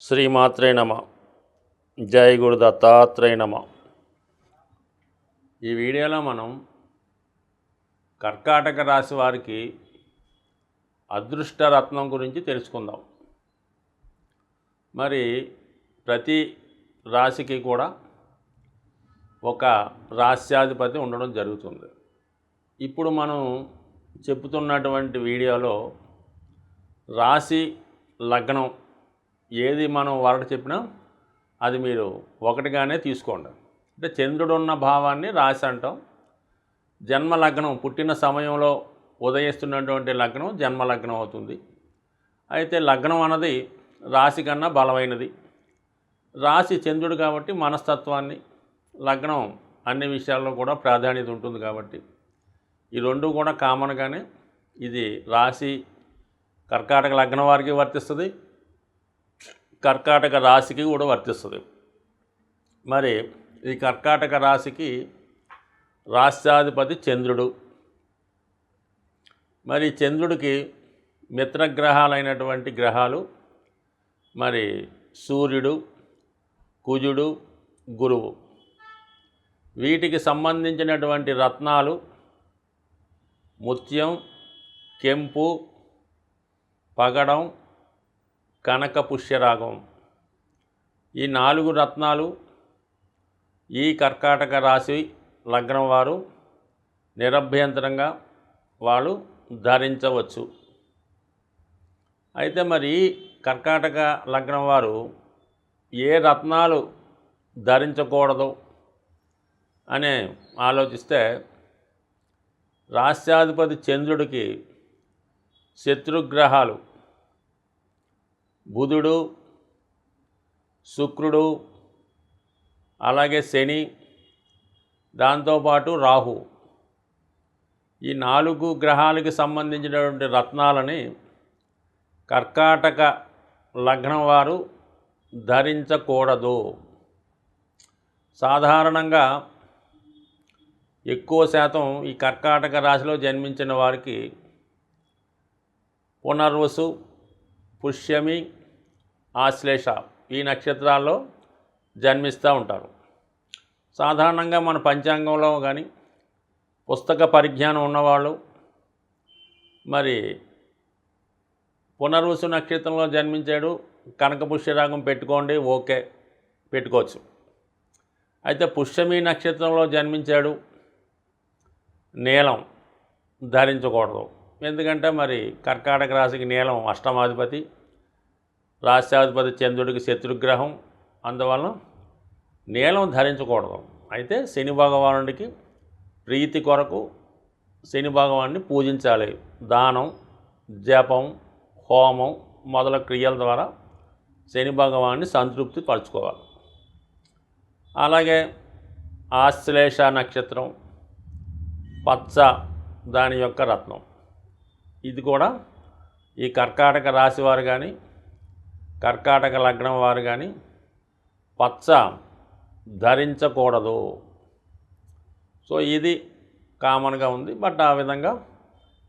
శ్రీమాత్రే నమ. జయ గురు దత్తాత్రేయ నమ. ఈ వీడియోలో మనం కర్కాటక రాశి వారికి అదృష్ట రత్నం గురించి తెలుసుకుందాం. మరి ప్రతి రాశికి కూడా ఒక రాశ్యాధిపతి ఉండడం జరుగుతుంది. ఇప్పుడు మనం చెప్పుతున్నటువంటి వీడియోలో రాశి లగ్నం ఏది మనం వరట చెప్పినా అది మీరు ఒకటిగానే తీసుకోండి. అంటే చంద్రుడు ఉన్న భావాన్ని రాశి అంటాం. జన్మ లగ్నం పుట్టిన సమయంలో ఉదయిస్తున్నటువంటి లగ్నం జన్మ లగ్నం అవుతుంది. అయితే లగ్నం అన్నది రాశి కన్నా బలమైనది. రాశి చంద్రుడు కాబట్టి మనస్తత్వాన్ని లగ్నం అన్ని విషయాల్లో కూడా ప్రాధాన్యత ఉంటుంది కాబట్టి ఈ రెండు కూడా కామన్గానే ఇది రాశి కర్కాటక లగ్నం వారికి వర్తిస్తుంది. కర్కాటక రాశికి కూడా వర్తిస్తుంది. మరి ఈ కర్కాటక రాశికి రాష్ట్రాధిపతి చంద్రుడు. మరి చంద్రుడికి మిత్రగ్రహాలైనటువంటి గ్రహాలు మరి సూర్యుడు కుజుడు గురువు. వీటికి సంబంధించినటువంటి రత్నాలు ముత్యం కెంపు పగడం కనక పుష్యరాగం. ఈ నాలుగు రత్నాలు ఈ కర్కాటక రాశి లగ్నం వారు నిరభ్యంతరంగా వాళ్ళు ధరించవచ్చు. అయితే మరి కర్కాటక లగ్నం వారు ఏ రత్నాలు ధరించకూడదు అని ఆలోచిస్తే రాష్ట్రాధిపతి చంద్రుడికి శత్రుగ్రహాలు బుధుడు శుక్రుడు అలాగే శని దాంతోపాటు రాహు. ఈ నాలుగు గ్రహాలకు సంబంధించినటువంటి రత్నాలని కర్కాటక లగ్నం వారు ధరించకూడదు. సాధారణంగా ఎక్కువ శాతం ఈ కర్కాటక రాశిలో జన్మించిన వారికి పునర్వసు పుష్యమి ఆశ్లేష ఈ నక్షత్రాల్లో జన్మిస్తూ ఉంటారు. సాధారణంగా మన పంచాంగంలో కానీ పుస్తక పరిజ్ఞానం ఉన్నవాళ్ళు మరి పునర్వసు నక్షత్రంలో జన్మించాడు కనక పుష్యరాగం పెట్టుకోండి ఓకే పెట్టుకోవచ్చు. అయితే పుష్యమి నక్షత్రంలో జన్మించాడు నీలం ధరించకూడదు. ఎందుకంటే మరి కర్కాటక రాశికి నీలం అష్టమాధిపతి రాష్ట్రాధిపతి చంద్రుడికి శత్రుగ్రహం అందువలన నీలం ధరించకూడదు. అయితే శని భగవానుడికి ప్రీతి కొరకు శని భగవాన్ని పూజించాలి. దానం జపం హోమం మొదల క్రియల ద్వారా శని భగవాన్ని సంతృప్తి పరచుకోవాలి. అలాగే ఆశ్లేష నక్షత్రం పచ్చ దాని యొక్క రత్నం. ఇది కూడా ఈ కర్కాటక రాశి వారు కానీ కర్కాటక లగ్నం వారు కానీ పచ్చ ధరించకూడదు. సో ఇది కామన్గా ఉంది. బట్ ఆ విధంగా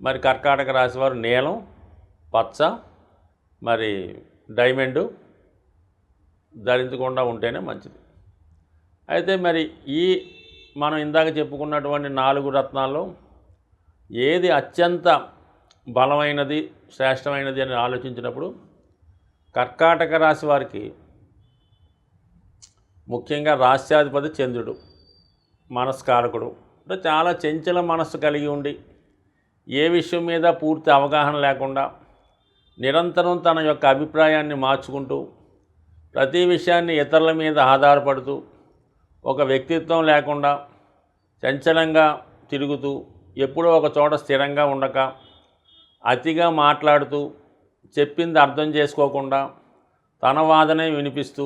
మరి కర్కాటక రాశి వారు నీలం పచ్చ మరి డైమండు ధరించకుండా ఉంటేనే మంచిది. అయితే మరి ఈ మనం ఇందాక చెప్పుకున్నటువంటి నాలుగు రత్నాల్లో ఏది అత్యంత బలమైనది శ్రేష్టమైనది అని ఆలోచించినప్పుడు కర్కాటక రాశి వారికి ముఖ్యంగా రాష్ట్రాధిపతి చంద్రుడు మనస్కారకుడు. అంటే చాలా చంచల మనస్సు కలిగి ఉండి ఏ విషయం మీద పూర్తి అవగాహన లేకుండా నిరంతరం తన యొక్క అభిప్రాయాన్ని మార్చుకుంటూ ప్రతి విషయాన్ని ఇతరుల మీద ఆధారపడుతూ ఒక వ్యక్తిత్వం లేకుండా చంచలంగా తిరుగుతూ ఎప్పుడో ఒక చోట స్థిరంగా ఉండక అతిగా మాట్లాడుతూ చెప్పింది అర్థం చేసుకోకుండా తన వాదనే వినిపిస్తూ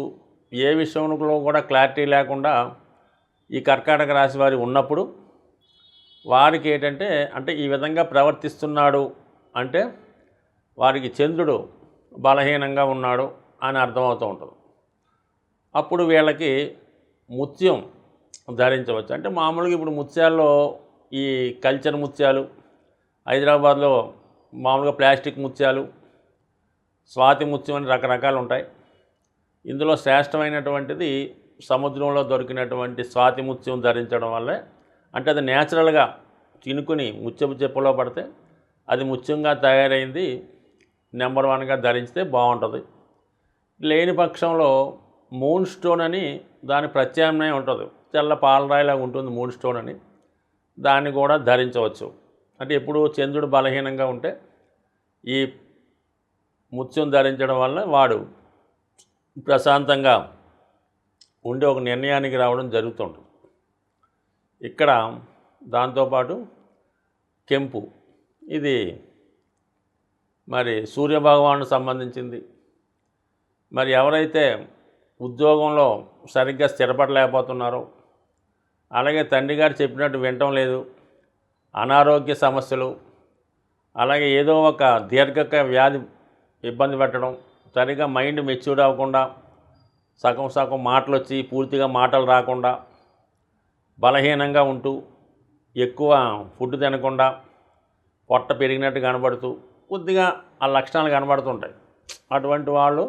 ఏ విషయంలో కూడా క్లారిటీ లేకుండా ఈ కర్కాటక రాశి వారి ఉన్నప్పుడు వారికి ఏంటంటే అంటే ఈ విధంగా ప్రవర్తిస్తున్నాడు అంటే వారికి చంద్రుడు బలహీనంగా ఉన్నాడు అని అర్థమవుతూ ఉంటుంది. అప్పుడు వీళ్ళకి ముత్యం ధరించవచ్చు. అంటే మామూలుగా ఇప్పుడు ముత్యాల్లో ఈ కల్చర్ ముత్యాలు హైదరాబాద్లో మామూలుగా ప్లాస్టిక్ ముత్యాలు స్వాతి ముత్యం అని రకరకాలు ఉంటాయి. ఇందులో శ్రేష్టమైనటువంటిది సముద్రంలో దొరికినటువంటి స్వాతి ముత్యం ధరించడం వల్లే అంటే అది న్యాచురల్గా తినుకుని ముత్యపు చెప్పులో పడితే అది ముత్యంగా తయారైంది నెంబర్ వన్గా ధరించితే బాగుంటుంది. లేని పక్షంలో మూన్ స్టోన్ అని దాని ప్రత్యామ్నాయం ఉంటుంది. తెల్ల పాలరాయిలాగా ఉంటుంది మూన్ స్టోన్ అని. దాన్ని కూడా ధరించవచ్చు. అంటే ఎప్పుడు చంద్రుడు బలహీనంగా ఉంటే ఈ ముత్యం ధరించడం వల్ల వాడు ప్రశాంతంగా ఉండే ఒక నిర్ణయానికి రావడం జరుగుతుంటుంది. ఇక్కడ దాంతోపాటు కెంపు. ఇది మరి సూర్యభగవాను సంబంధించింది. మరి ఎవరైతే ఉద్యోగంలో సరిగ్గా స్థిరపడలేకపోతున్నారో అలాగే తండ్రి గారు చెప్పినట్టు వినటం లేదు అనారోగ్య సమస్యలు అలాగే ఏదో ఒక దీర్ఘక వ్యాధి ఇబ్బంది పెట్టడం సరిగా మైండ్ మెచ్యూర్ అవ్వకుండా సగం సగం మాటలు వచ్చి పూర్తిగా మాటలు రాకుండా బలహీనంగా ఉంటూ ఎక్కువ ఫుడ్ తినకుండా పొట్ట పెరిగినట్టు కనబడుతూ కొద్దిగా ఆ లక్షణాలు కనబడుతుంటాయి. అటువంటి వాళ్ళు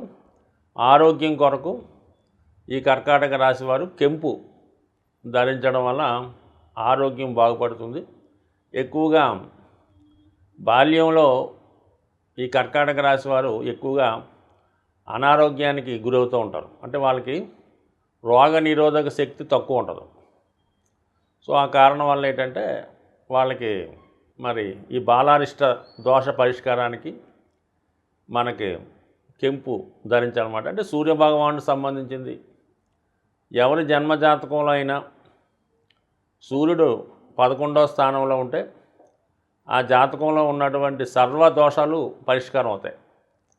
ఆరోగ్యం కొరకు ఈ కర్కాటక రాశి వారు కెంపు ధరించడం వల్ల ఆరోగ్యం బాగుపడుతుంది. ఎక్కువగా బాల్యంలో ఈ కర్కాటక రాశి వారు ఎక్కువగా అనారోగ్యానికి గురవుతూ ఉంటారు. అంటే వాళ్ళకి రోగ నిరోధక శక్తి తక్కువ ఉంటుంది. సో ఆ కారణం వల్ల ఏంటంటే వాళ్ళకి మరి ఈ బాలారిష్ట దోష పరిష్కారానికి మనకి కెంపు ధరించాలన్నమాట. అంటే సూర్యభగవానుడు సంబంధించింది. ఎవరి జన్మజాతకంలో అయినా సూర్యుడు పదకొండవ స్థానంలో ఉంటే ఆ జాతకంలో ఉన్నటువంటి సర్వ దోషాలు పరిష్కారం అవుతాయి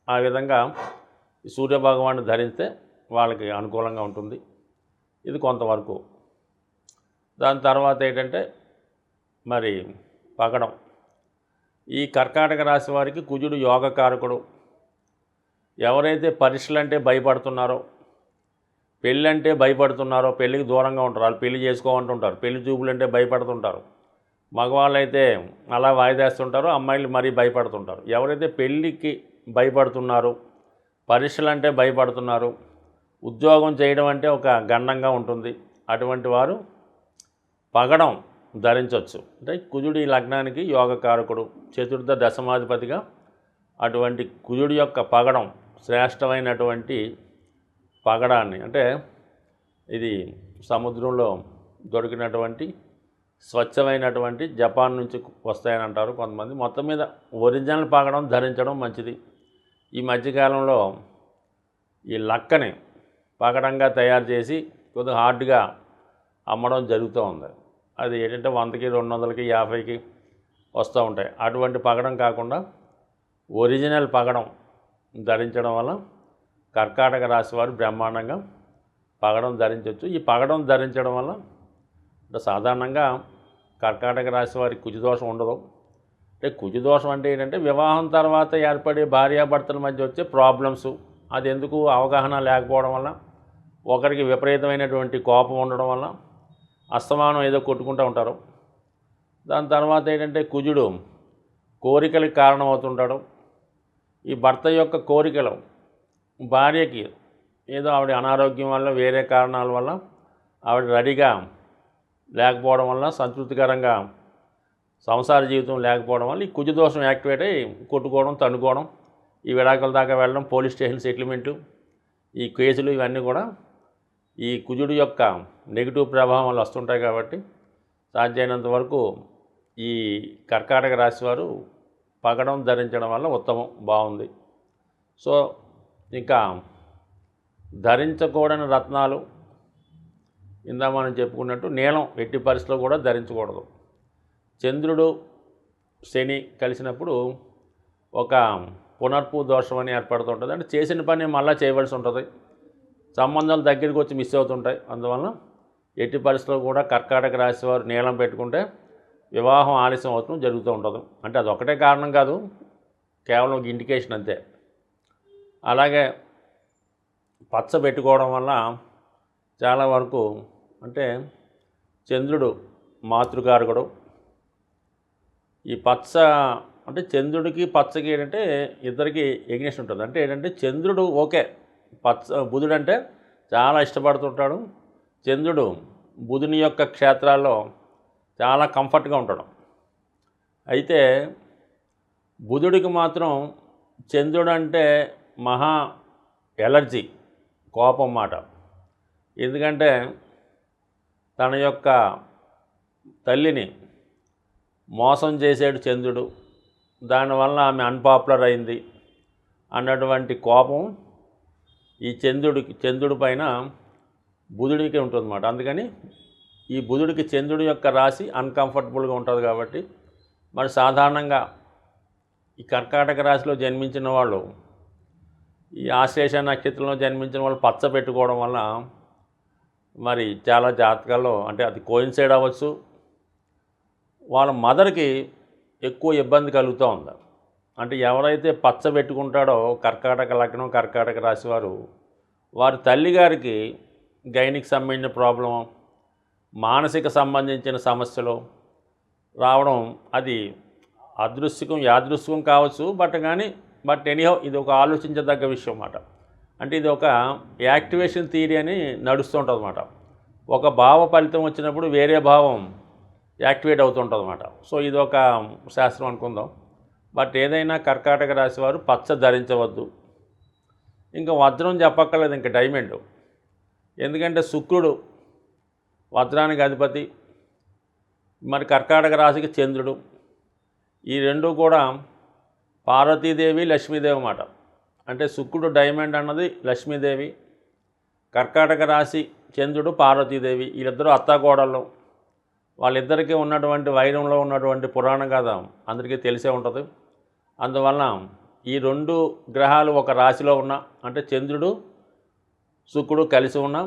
ఆ విధంగా సూర్య సూర్యభగవాన్ని ధరిస్తే వాళ్ళకి అనుకూలంగా ఉంటుంది. ఇది కొంతవరకు. దాని తర్వాత ఏంటంటే మరి పగడం ఈ కర్కాటక రాశి వారికి కుజుడు యోగకారకుడు. ఎవరైతే పరీక్షలు అంటే భయపడుతున్నారో పెళ్ళి అంటే భయపడుతున్నారో పెళ్ళికి దూరంగా ఉంటారు. వాళ్ళు పెళ్ళి చేసుకోమంటుంటారు. పెళ్ళి చూపులు అంటే భయపడుతుంటారు. మగవాళ్ళు అయితే అలా వాయిదేస్తుంటారు అమ్మాయిలు మరీ భయపడుతుంటారు. ఎవరైతే పెళ్ళికి భయపడుతున్నారు పరీక్షలు అంటే భయపడుతున్నారు ఉద్యోగం చేయడం అంటే ఒక గండంగా ఉంటుంది. అటువంటి వారు పగడం ధరించవచ్చు అంటే కుజుడి లగ్నానికి యోగకారకుడు చతుర్థ దశమాధిపతిగా అటువంటి కుజుడి యొక్క పగడం శ్రేష్టమైనటువంటి పగడాన్ని అంటే ఇది సముద్రంలో దొరికినటువంటి స్వచ్ఛమైనటువంటి జపాన్ నుంచి వస్తాయని అంటారు కొంతమంది. మొత్తం మీద ఒరిజినల్ పగడం ధరించడం మంచిది. ఈ మధ్యకాలంలో ఈ లక్కని పగడంగా తయారు చేసి కొద్దిగా హార్డ్గా అమ్మడం జరుగుతూ ఉంది. అది ఏంటంటే వందకి రెండు వందలకి యాభైకి వస్తూ ఉంటాయి. అటువంటి పగడం కాకుండా ఒరిజినల్ పగడం ధరించడం వల్ల కర్కాటక రాశి వారు బ్రహ్మాండంగా పగడం ధరించవచ్చు ఈ పగడం ధరించడం వల్ల సాధారణంగా కర్కాటక రాశి వారికి కుజదోషం ఉండదు. అంటే కుజదోషం అంటే ఏంటంటే వివాహం తర్వాత ఏర్పడే భార్యాభర్తల మధ్య వచ్చే ప్రాబ్లమ్స్. అది ఎందుకు అవగాహన లేకపోవడం వల్ల ఒకరికి విపరీతమైనటువంటి కోపం ఉండడం వల్ల అస్తమానం ఏదో కొట్టుకుంటూ ఉంటారు. దాని తర్వాత ఏంటంటే కుజుడు కోరికలకు కారణమవుతుంటాడు. ఈ భర్త యొక్క కోరికలు భార్యకి ఏదో ఆవిడ అనారోగ్యం వల్ల వేరే కారణాల వల్ల ఆవిడ రెడీగా లేకపోవడం వల్ల సంతృప్తికరంగా సంసార జీవితం లేకపోవడం వల్ల ఈ కుజదోషం యాక్టివేట్ అయ్యి కొట్టుకోవడం తన్నుకోవడం ఈ విడాకుల దాకా వెళ్ళడం పోలీస్ స్టేషన్ సెటిల్మెంటు ఈ కేసులు ఇవన్నీ కూడా ఈ కుజుడు యొక్క నెగిటివ్ ప్రభావం వల్ల వస్తుంటాయి కాబట్టి సాధ్యమైనంత వరకు ఈ కర్కాటక రాశి వారు పగడం ధరించడం వల్ల ఉత్తమం బాగుంది. సో ఇంకా ధరించకూడని రత్నాలు ఇందా మనం చెప్పుకున్నట్టు నీలం ఎట్టి పరిస్థితిలో కూడా ధరించకూడదు. చంద్రుడు శని కలిసినప్పుడు ఒక పునర్పు దోషం అని ఏర్పడుతుంటుంది. అంటే చేసిన పని మళ్ళీ చేయవలసి ఉంటుంది. సంబంధాలు దగ్గరికి వచ్చి మిస్ అవుతుంటాయి. అందువలన ఎట్టి పరిస్థితుల్లో కూడా కర్కాటక రాశి వారు నీలం పెట్టుకుంటే వివాహం ఆలస్యం అవుతుంది జరుగుతూ ఉంటుంది. అంటే అది ఒకటే కారణం కాదు. కేవలం ఒక ఇండికేషన్ అంతే. అలాగే పచ్చ పెట్టుకోవడం వల్ల చాలా వరకు అంటే చంద్రుడు మాతృకారకుడు ఈ పచ్చ అంటే చంద్రుడికి పచ్చకి ఏంటంటే ఇద్దరికి ఎగ్నెస్ట్ ఉంటుంది. అంటే ఏంటంటే చంద్రుడు ఓకే పచ్చ బుధుడు అంటే చాలా ఇష్టపడుతుంటాడు. చంద్రుడు బుధుని యొక్క క్షేత్రాల్లో చాలా కంఫర్ట్గా ఉంటాడు. అయితే బుధుడికి మాత్రం చంద్రుడు అంటే మహా ఎలర్జీ కోపం మాట. ఎందుకంటే తన యొక్క తల్లిని మోసం చేసాడు చంద్రుడు. దానివల్ల ఆమె అన్పాపులర్ అయింది అన్నటువంటి కోపం ఈ చంద్రుడికి చంద్రుడి పైన బుధుడికి ఉంటుందన్నమాట. అందుకని ఈ బుధుడికి చంద్రుడి యొక్క రాశి అన్కంఫర్టబుల్గా ఉంటుంది కాబట్టి మరి సాధారణంగా ఈ కర్కాటక రాశిలో జన్మించిన వాళ్ళు ఈ ఆశ్లేష నక్షత్రంలో జన్మించిన వాళ్ళు పచ్చ పెట్టుకోవడం వల్ల మరి చాలా జాతకాల్లో అంటే అది కోయిన్సైడ్ అవ్వచ్చు. వాళ్ళ మదర్కి ఎక్కువ ఇబ్బంది కలుగుతూ ఉంది. అంటే ఎవరైతే పచ్చ పెట్టుకుంటాడో కర్కాటక లగ్నం కర్కాటక రాశి వారు వారి తల్లిగారికి గైనిక్ సంబంధించిన ప్రాబ్లం మానసిక సంబంధించిన సమస్యలు రావడం అది అదృశ్యకం యాదృశ్యకం కావచ్చు బట్ కానీ బట్ ఎనీహో ఇది ఒక ఆలోచించదగ్గ విషయం అన్నమాట అంటే ఇది ఒక యాక్టివేషన్ థియరీ అని నడుస్తూ ఉంటుంది అనమాట ఒక భావ ఫలితం వచ్చినప్పుడు వేరే భావం యాక్టివేట్ అవుతుంటుంది అనమాట సో ఇది ఒక శాస్త్రం అనుకుందాం. బట్ ఏదైనా కర్కాటక రాశి వారు పచ్చ ధరించవద్దు. ఇంకా వజ్రం చెప్పక్కర్లేదు ఇంకా డైమండ్. ఎందుకంటే శుక్రుడు వజ్రానికి అధిపతి. మరి కర్కాటక రాశికి చంద్రుడు. ఈ రెండు కూడా పార్వతీదేవి లక్ష్మీదేవి అన్నమాట. అంటే శుక్రుడు డైమండ్ అన్నది లక్ష్మీదేవి కర్కాటక రాశి చంద్రుడు పార్వతీదేవి వీళ్ళిద్దరూ అత్తాకోడళ్ళు. వాళ్ళిద్దరికీ ఉన్నటువంటి వైరంలో ఉన్నటువంటి పురాణ కథ అందరికీ తెలిసే ఉంటుంది. అందువలన ఈ రెండు గ్రహాలు ఒక రాశిలో ఉన్న అంటే చంద్రుడు శుక్రుడు కలిసి ఉన్న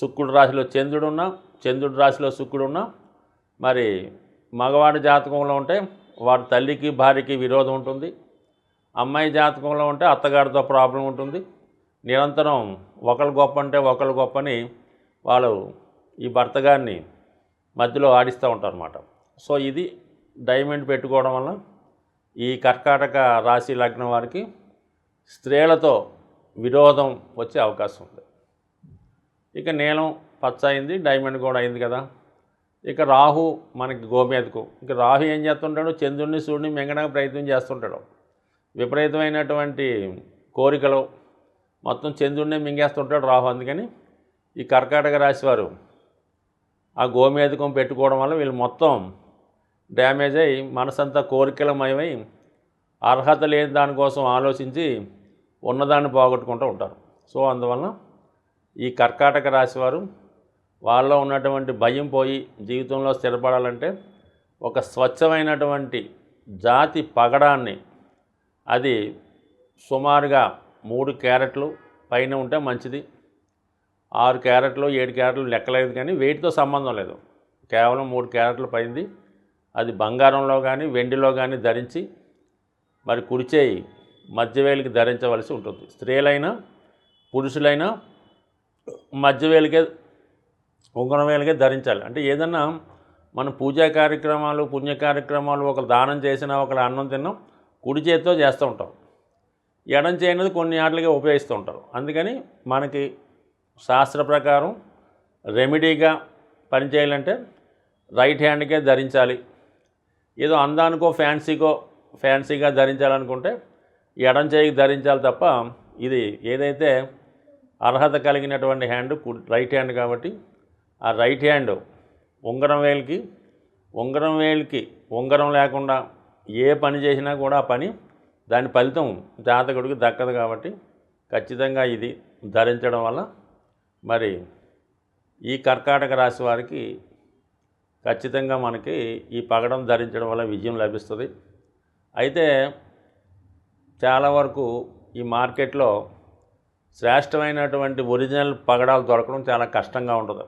శుక్రుడు రాశిలో చంద్రుడు ఉన్న చంద్రుడు రాశిలో శుక్రుడు ఉన్న మరి మగవాడి జాతకంలో ఉంటే వాడి తల్లికి భార్యకి విరోధం ఉంటుంది. అమ్మాయి జాతకంలో ఉంటే అత్తగారితో ప్రాబ్లం ఉంటుంది. నిరంతరం ఒకరు గొప్ప అంటే ఒకరు గొప్పని వాళ్ళు ఈ భర్త గారిని మధ్యలో ఆడిస్తూ ఉంటారు అనమాట సో ఇది డైమండ్ పెట్టుకోవడం వల్ల ఈ కర్కాటక రాశి లగ్నం వారికి స్త్రీలతో విరోధం వచ్చే అవకాశం ఉంది. ఇక నీలం పచ్చ అయింది డైమండ్ కూడా అయింది కదా. ఇక రాహు మనకి గోమేదకు ఇక రాహు ఏం చేస్తుంటాడు? చంద్రుడిని సూర్యుడిని మింగడానికి ప్రయత్నం చేస్తుంటాడు. విపరీతమైనటువంటి కోరికలు. మొత్తం చంద్రుడినే మింగేస్తుంటాడు రాహు. అందుకని ఈ కర్కాటక రాశి వారు ఆ గోమేధకం పెట్టుకోవడం వల్ల వీళ్ళు మొత్తం డ్యామేజ్ అయ్యి మనసంతా కోరికలమయమై అర్హత లేని దానికోసం ఆలోచించి ఉన్నదాన్ని పోగొట్టుకుంటూ ఉంటారు. సో అందువలన ఈ కర్కాటక రాశి వారు వాళ్ళలో ఉన్నటువంటి భయం పోయి జీవితంలో స్థిరపడాలంటే ఒక స్వచ్ఛమైనటువంటి జాతి పగడాన్ని అది సుమారుగా మూడు క్యారెట్లు పైన ఉంటే మంచిది. ఆరు క్యారెట్లు ఏడు క్యారెట్లు లెక్కలేదు కానీ వెయిట్తో సంబంధం లేదు. కేవలం మూడు క్యారెట్లు పైంది. అది బంగారంలో కానీ వెండిలో కానీ ధరించి మరి కుడిచేయి మధ్యవేలికి ధరించవలసి ఉంటుంది. స్త్రీలైనా పురుషులైనా మధ్యవేలికే ఉంగరం వేలికే ధరించాలి. అంటే ఏదన్నా మన పూజా కార్యక్రమాలు పుణ్య కార్యక్రమాలు ఒకరు దానం చేసినా ఒకరు అన్నం తిన్నాం కుడి చేతితో చేస్తూ ఉంటాం. ఎడం చేయనిది కొన్ని ఆటలుగా ఉపయోగిస్తూ ఉంటారు. అందుకని మనకి శాస్త్ర ప్రకారం రెమెడీగా పనిచేయాలంటే రైట్ హ్యాండ్కే ధరించాలి. ఏదో అందానికో ఫ్యాన్సీకో ఫ్యాన్సీగా ధరించాలనుకుంటే ఎడం చేయికి ధరించాలి తప్ప ఇది ఏదైతే అర్హత కలిగినటువంటి హ్యాండ్ రైట్ హ్యాండ్ కాబట్టి ఆ రైట్ హ్యాండ్ ఉంగరం వేలికి ఉంగరం వేలికి ఉంగరం లేకుండా ఏ పని చేసినా కూడా ఆ పని దాని ఫలితం జాతకుడికి దక్కదు కాబట్టి ఖచ్చితంగా ఇది ధరించడం వల్ల మరి ఈ కర్కాటక రాశి వారికి ఖచ్చితంగా మనకి ఈ పగడం ధరించడం వల్ల విజయం లభిస్తుంది. అయితే చాలా వరకు ఈ మార్కెట్లో శ్రేష్టమైనటువంటి ఒరిజినల్ పగడాలు దొరకడం చాలా కష్టంగా ఉంటుంది.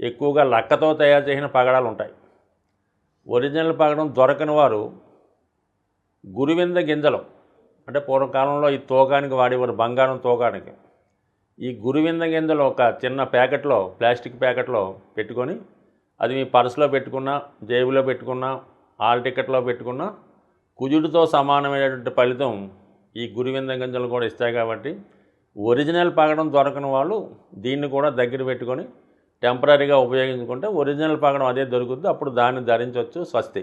ఎక్కువగా లక్కతో తయారు చేసిన పగడాలు ఉంటాయి. ఒరిజినల్ పగడం దొరకని వారు గురువింద గింజలు. అంటే పూర్వకాలంలో ఈ తోగానికి వాడేవారు బంగారం తోగానికి ఈ గురువింద గింజలు ఒక చిన్న ప్యాకెట్లో ప్లాస్టిక్ ప్యాకెట్లో పెట్టుకొని అది మీ పర్సులో పెట్టుకున్నా జేబులో పెట్టుకున్నా ఆల్ టికెట్లో పెట్టుకున్నా కుజుడితో సమానమైనటువంటి ఫలితం ఈ గురువింద గింజలు కూడా ఇస్తాయి కాబట్టి ఒరిజినల్ పగడం దొరకని వాళ్ళు దీన్ని కూడా దగ్గర పెట్టుకొని టెంపరీగా ఉపయోగించుకుంటే ఒరిజినల్ పగడం అదే దొరుకుతుంది అప్పుడు దాన్ని ధరించవచ్చు స్వస్తి.